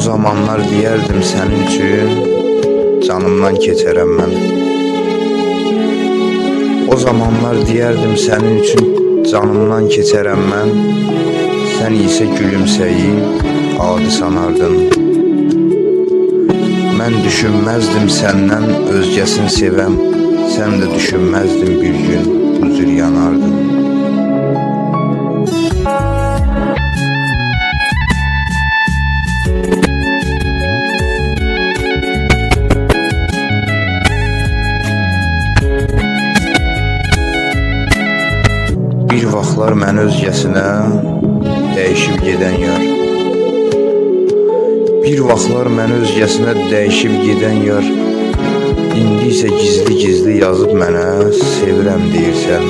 zamanlar deyərdim sənin üçün canımdan keçərəm mən. O zamanlar deyərdim sənin üçün canımdan keçərəm mən. Sən isə gülümsəyib adi sanardın. Mən düşünməzdim səndən özgəsini sevəm. Sən də düşünməzdin bir gün bu Bir vaxtlar mən özgəsinə dəyişib gedən yar. Bir vaxtlar mən özgəsinə dəyişib gedən yar. İndi isə gizli-gizli yazıb mənə sevirəm deyirsən.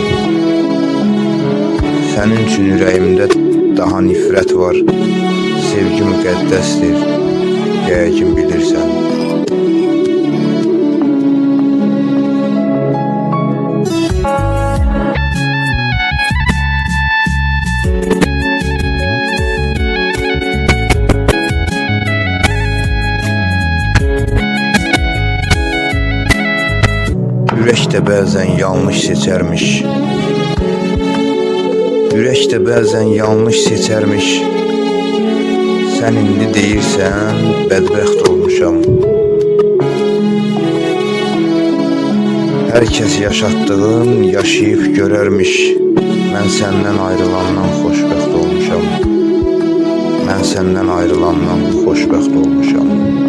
Sənin üçün ürəyimdə daha nifrət var. Sevgi müqəddəsdir. Yəqin bilirsən. Ürək də bəzən yanlış seçərmiş. Ürək də bəzən yanlış seçərmiş. Sən indi deyirsən, bədbəxt olmuşam. Hər kəs yaşatdığın yaşayıb görərmiş. Mən səndən ayrılandan xoşbəxt olmuşam. Mən səndən ayrılandan xoşbəxt olmuşam.